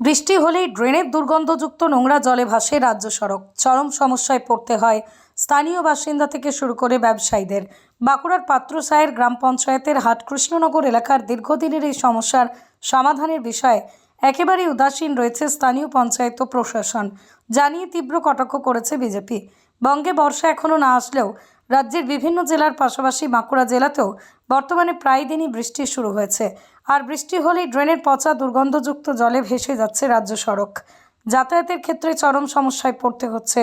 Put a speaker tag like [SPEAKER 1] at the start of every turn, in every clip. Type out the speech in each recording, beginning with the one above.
[SPEAKER 1] বৃষ্টি হলেই ড্রেনের দুর্গন্ধযুক্ত নোংরা জলে ভাসে রাজ্য সড়ক। চরম সমস্যায় পড়তে হয় স্থানীয় বাসিন্দা থেকে শুরু করে ব্যবসায়ীদের। বাঁকুড়ার পাত্রসায়ের গ্রাম পঞ্চায়েতের হাটকৃষ্ণনগর এলাকার দীর্ঘদিনের এই সমস্যার সমাধানের বিষয়ে একেবারেই উদাসীন রয়েছে স্থানীয় পঞ্চায়েত প্রশাসন। জানিয়ে তীব্র কটাক্ষ করেছে বিজেপি। বঙ্গে বর্ষা এখনও না আসলেও রাজ্যের বিভিন্ন জেলার পাশাপাশি বাঁকুড়া জেলাতেও বর্তমানে প্রায় দিনই বৃষ্টি শুরু হয়েছে। আর বৃষ্টি হলেই ড্রেনের পচা, দুর্গন্ধযুক্ত জলে ভেসে যাচ্ছে রাজ্য সড়ক। যাতায়াতের ক্ষেত্রে চরম সমস্যায় পড়তে হচ্ছে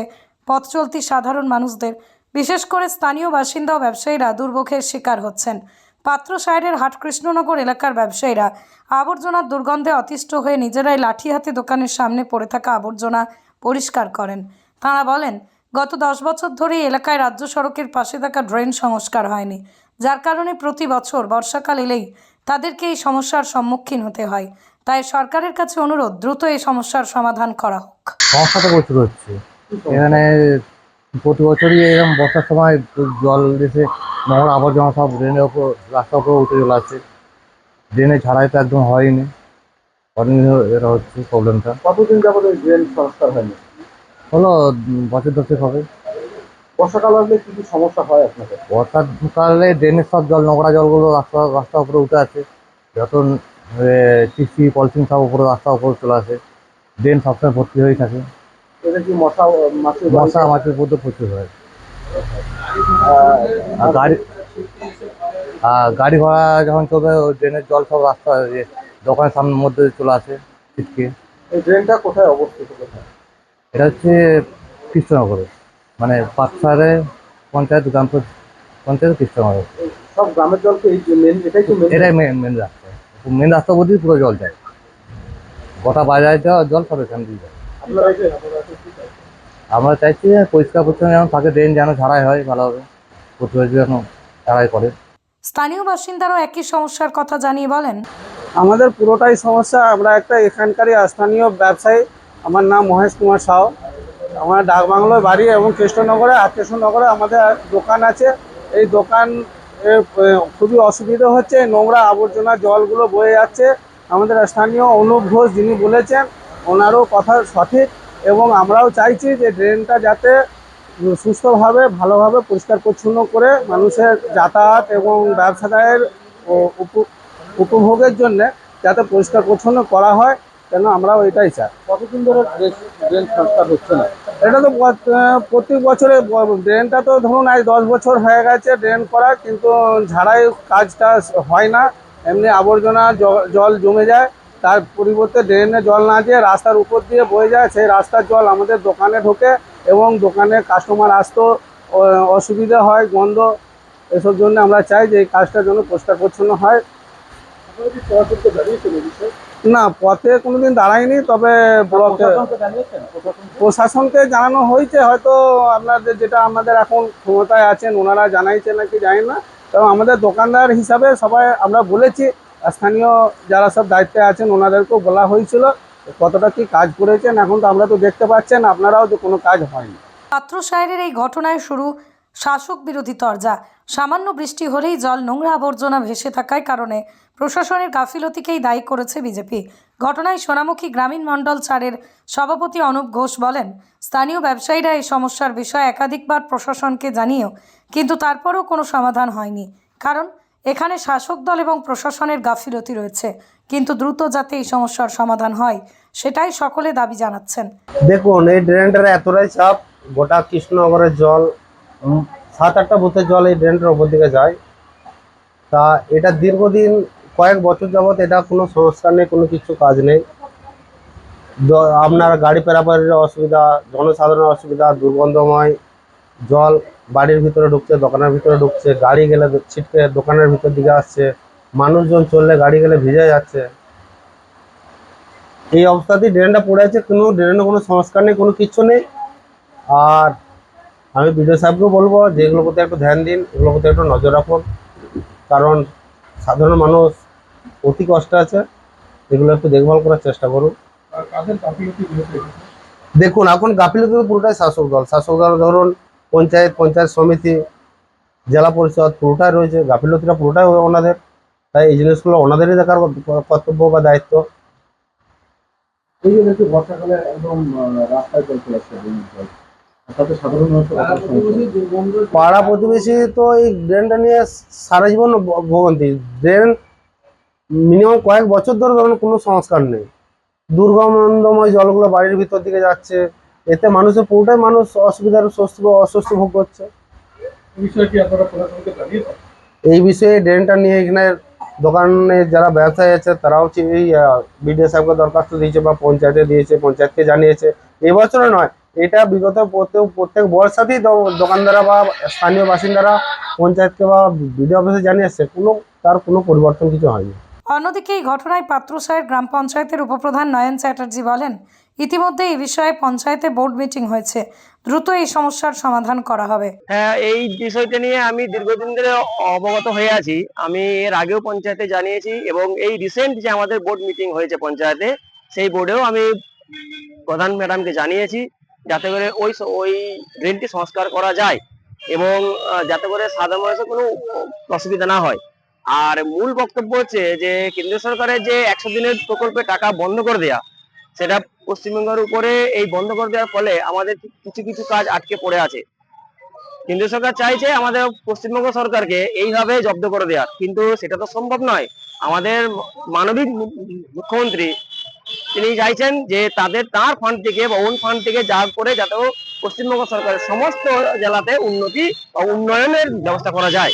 [SPEAKER 1] পথ চলতি সাধারণ মানুষদের। বিশেষ করে স্থানীয় বাসিন্দা ও ব্যবসায়ীরা দুর্ভোগের শিকার হচ্ছেন। পাত্র সাইডের হাট কৃষ্ণনগর এলাকার ব্যবসায়ীরা আবর্জনার দুর্গন্ধে অতিষ্ঠ হয়ে নিজেরাই লাঠি হাতে দোকানের সামনে পড়ে থাকা আবর্জনা পরিষ্কার করেন। তাঁরা বলেন, গত দশ বছর ধরে এলাকায় রাজ্য সড়কের পাশে থাকা ড্রেন সংস্কার হয়নি। যার কারণে প্রতি বছর বর্ষাকাল এলেই তাদেরকে এই সমস্যার সম্মুখীন হতে হয়। তাই সরকারের কাছে অনুরোধ দ্রুত এই সমস্যার সমাধান করা হোক।
[SPEAKER 2] সমস্যা তো প্রচুর হচ্ছে। এখানে প্রতি বছরই এরকম বর্ষার সময় জল এসে নোংরা আবর্জনা সব ড্রেনের ওপর রাস্তার উপরে উঠে চলে আসছে। ড্রেনে ছাড়াই তো একদম হয়নি। এটা হচ্ছে প্রবলেমটা
[SPEAKER 3] কতদিন যাবত ড্রেন সংস্কার হয়নি?
[SPEAKER 2] হলো বছর দশেক হবে
[SPEAKER 3] বর্ষাকাল আসলে কি কি সমস্যা হয় আপনাদের?
[SPEAKER 2] বর্ষাকালে ড্রেনের সব জল নোংরা জলগুলো রাস্তা রাস্তার উপরে উঠে আছে যত টিসি পলিথিন সব উপরে রাস্তার উপরে চলে আসে। ড্রেন সবসময় ভর্তি হয়ে থাকে।
[SPEAKER 3] এদের কি মশা মাছের
[SPEAKER 2] মশা মাছের মধ্যে প্রচুর হয়। আর গাড়ি আর গাড়ি ঘোড়া যখন চলবে ওই ড্রেনের জল সব রাস্তা দোকানের সামনের মধ্যে চলে আসে ছিটকে।
[SPEAKER 3] এই ড্রেনটা কোথায় অবস্থিত? কোথায়
[SPEAKER 2] এটা হচ্ছে কৃষ্ণনগরে। মানে পাঁচসারে পঞ্চায়েত গ্রাম পঞ্চায়েত কৃষ্ণনগর
[SPEAKER 3] এই সব গ্রামের জলকে এই মেন এটাই তো মেন
[SPEAKER 2] এটাই মেন মেন রাস্তা। মেন রাস্তা বলতেই পুরো জল যায়। গোটা বাজারে যাওয়া জল সব এখান দিয়ে যায়? আমরা চাইছি পরিষ্কার পরিচ্ছন্ন যেন থাকে ড্রেন যেন ঝাড়াই হয় ভালোভাবে প্রতি বছর যেন ঝাড়াই করে।
[SPEAKER 1] স্থানীয় বাসিন্দারাও একই সমস্যার কথা জানিয়ে বলেন।
[SPEAKER 4] আমাদের পুরোটাই সমস্যা আমরা একটা এখানকারই স্থানীয় ব্যবসায়ী আমার নাম মহেশ কুমার সাউ আমার ডাকবাংলোয় বাড়ি এবং কৃষ্ণনগরে আর কৃষ্ণনগরে আমাদের দোকান আছে। এই দোকান খুবই অসুবিধা হচ্ছে। নোংরা আবর্জনা জলগুলো বয়ে যাচ্ছে। আমাদের স্থানীয় অনুপ ঘোষ যিনি বলেছেন, ওনারও কথা সঠিক এবং আমরাও চাইছি যে ড্রেনটা যাতে সুস্থভাবে, ভালোভাবে পরিষ্কার পরিচ্ছন্ন করে মানুষের যাতায়াত এবং ব্যবসাদায়ের উপ- উপভোগের জন্য যাতে পরিষ্কার পরিচ্ছন্ন করা হয়। কেন আমরাও এটাই চাই।
[SPEAKER 3] কতদিন ধরে ড্রেন সংস্কার হচ্ছে না?
[SPEAKER 4] এটা তো প্রত্যেক বছরে ড্রেনটা তো ধরুন আজ দশ বছর হয়ে গেছে ড্রেন করা কিন্তু ঝাড়াই কাজটা হয় না। এমনি আবর্জনা জল জমে যায় তার পরিবর্তে ড্রেনে জল না দিয়ে রাস্তার উপর দিয়ে বয়ে যায় সেই রাস্তার জল আমাদের দোকানে ঢোকে এবং দোকানে কাস্টমার আসতেও অ- অসুবিধা হয় গন্ধ এসব জন্য আমরা চাই যে এই কাজটা যেন পরিষ্কার পরিচ্ছন্ন হয় না পথে কোনোদিন দাঁড়ায়নি তবে ব্লকে
[SPEAKER 3] প্রশাসনকে?
[SPEAKER 4] প্রশাসনকে জানানো হয়েছে হয়তো আপনাদের যেটা আমাদের এখন ক্ষমতায় আছেন ওনারা জানাইছে নাকি জানি না তবে আমাদের দোকানদার হিসাবে সবাই আমরা বলেছি স্থানীয় যারা সব দায়িত্বে আছেন ওনাদেরকেও বলা হয়েছিল কতটা কি কাজ করেছেন এখন তো আমরা তো দেখতে পাচ্ছেন আপনারাও যে কোনো কাজ হয়নি।
[SPEAKER 1] পাত্র সাহেবের এই ঘটনায় শুরু শাসক বিরোধী তরজা। সামান্য বৃষ্টি হলেই জল নোংরা আবর্জনা ভেসে থাকার কারণে প্রশাসনের গাফিলতিকেই দায়ী করেছে বিজেপি। ঘটনায় সোনামুখী গ্রামীণ মণ্ডল চারের সভাপতি অনুপ ঘোষ বলেন, স্থানীয় ব্যবসায়ীরা এই সমস্যার বিষয়ে একাধিকবার প্রশাসনকে জানিয়েও কিন্তু তারপরেও কোনো সমাধান হয়নি। কারণ, এখানে শাসক দল এবং প্রশাসনের গাফিলতি রয়েছে। কিন্তু দ্রুত যাতে এই সমস্যার সমাধান হয়, সেটাই সকলে দাবি জানাচ্ছেন।
[SPEAKER 5] দেখুন, এই ড্রেনটার এতটাই চাপ, গোটা কৃষ্ণনগরের জল উম, সাত আটটা বুথের জল এই ড্রেনটার ওপর দিকে যায়। তা এটা দীর্ঘদিন কয়েক বছর যাবত এটা কোনো সংস্কার নেই কোনো কিছু কাজ নেই। আপনার গাড়ি পেরাপারের অসুবিধা জনসাধারণের অসুবিধা দুর্গন্ধময় জল বাড়ির ভিতরে ঢুকছে দোকানের ভিতরে ঢুকছে গাড়ি গেলে ছিটকে দোকানের ভিতর দিকে আসছে মানুষজন চললে গাড়ি গেলে ভিজে যাচ্ছে। এই অবস্থাতেই ড্রেনটা পড়ে আছে কোনো ড্রেনে কোনো সংস্কার নেই কোনো কিচ্ছু নেই। আর আমি বিডিও সাহেবকেও বলব যে এগুলোর প্রতি একটু ধ্যান দিন, এগুলোর প্রতি একটু নজর রাখুন। কারণ সাধারণ মানুষ অতি কষ্ট আছে, এগুলো একটু দেখভাল করার চেষ্টা করুন। দেখুন, এখন গাফিলতি পুরোটাই শাসক দল। শাসক দল ধরুন, পঞ্চায়েত পঞ্চায়েত সমিতি, জেলা পরিষদ পুরোটাই রয়েছে, গাফিলতিটা পুরোটাই হবে ওনাদের। তাই এই জিনিসগুলো ওনাদেরই দেখার কর্তব্য বা দায়িত্ব।
[SPEAKER 3] এই যে দেখছি বর্ষাকালে একদম রাস্তায় জল চলে আসছে
[SPEAKER 5] পাড়া প্রতিবেশী তো এই ড্রেনটা নিয়ে সারা জীবন ভোগান্তি। ড্রেন মিনিমাম কয়েক বছর ধরে ধরুন কোনো সংস্কার নেই। দুর্গন্ধময় জলগুলো বাড়ির ভিতর দিকে যাচ্ছে। এতে মানুষের পুরোটাই মানুষ অসুবিধার স্বস্তি অস্বস্তি ভোগ করছে।
[SPEAKER 3] এই বিষয়ে
[SPEAKER 5] ড্রেনটা নিয়ে এখানে দোকানে যারা ব্যবসায়ী আছে তারাও এই বিডিও সাহেবকে দরখাস্ত দিয়েছে বা পঞ্চায়েতে দিয়েছে পঞ্চায়েতকে জানিয়েছে। এবছরে নয় এটা বিগত প্রত্যেক প্রত্যেক বর্ষাতেই দোকানদাররা বা স্থানীয় বাসিন্দারা পঞ্চায়েতকে বা বিডিও অফিসে জানিয়েছে কোনো তার কোনো পরিবর্তন কিছু হয়নি।
[SPEAKER 1] অন্যদিকে এই ঘটনায় পাত্রসায়ের গ্রাম পঞ্চায়েতের উপপ্রধান নয়ন চ্যাটার্জি বলেন ইতিমধ্যে এই বিষয়ে পঞ্চায়েতে বোর্ড মিটিং হয়েছে দ্রুত এই সমস্যার সমাধান করা হবে।
[SPEAKER 6] হ্যাঁ এই বিষয়টা নিয়ে আমি দীর্ঘদিন ধরে অবগত হয়ে আছি। আমি এর আগেও পঞ্চায়েতে জানিয়েছি এবং এই রিসেন্ট যে আমাদের বোর্ড মিটিং হয়েছে পঞ্চায়েতে সেই বোর্ডেও আমি প্রধান ম্যাডামকে জানিয়েছি। যাতে করে ওই ওই ড্রেনটি সংস্কার করা যায় এবং যাতে করে সাধারণ মানুষের কোনো অসুবিধা না হয়। আর মূল বক্তব্য হচ্ছে যে কেন্দ্র সরকারের যে একশো দিনের প্রকল্পে টাকা বন্ধ করে দেয়া, সেটা পশ্চিমবঙ্গের উপরে এই বন্ধ করে দেওয়ার ফলে আমাদের কিছু কিছু কাজ আটকে পড়ে আছে। কেন্দ্র সরকার চাইছে আমাদের পশ্চিমবঙ্গ সরকারকে এইভাবে জব্দ করে দেওয়ার কিন্তু সেটা তো সম্ভব নয়। আমাদের মানবিক মুখ্যমন্ত্রী তিনি চাইছেন যে তাদের, তার ফান্ড থেকে বা ওন ফান্ড থেকে যা করে যাতে পশ্চিমবঙ্গ সরকারের সমস্ত জেলাতে উন্নতি বা উন্নয়নের ব্যবস্থা করা যায়।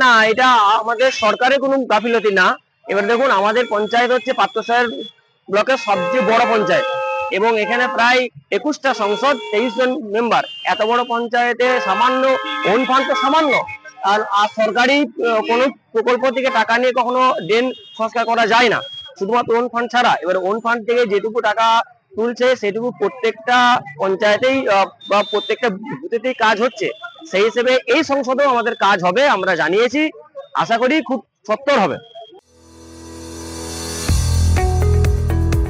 [SPEAKER 6] না, এটা আমাদের সরকারের কোনো গাফিলতি না। এবার দেখুন, আমাদের পঞ্চায়েত হচ্ছে পাত্রসাহের ব্লকের সবচেয়ে বড় পঞ্চায়েত এবং এখানে প্রায় একুশটা সংসদ, তেইশ জন মেম্বার এত বড় পঞ্চায়েতে সামান্য ওন ফান্ড তো সামান্য। আর আর সরকারি কোনো প্রকল্প থেকে টাকা নিয়ে কখনো ড্রেন সংস্কার করা যায় না। শুধুমাত্র ওন ফান্ড ছাড়া। এবার ওন ফান্ড থেকে যেটুকু টাকা তুলছে, সেটুকু প্রত্যেকটা পঞ্চায়েতেই বা প্রত্যেকটা বুথেতেই কাজ হচ্ছে। সেই হিসেবে এই সংসদেও আমাদের কাজ হবে, আমরা জানিয়েছি। আশা করি খুব সত্তর হবে।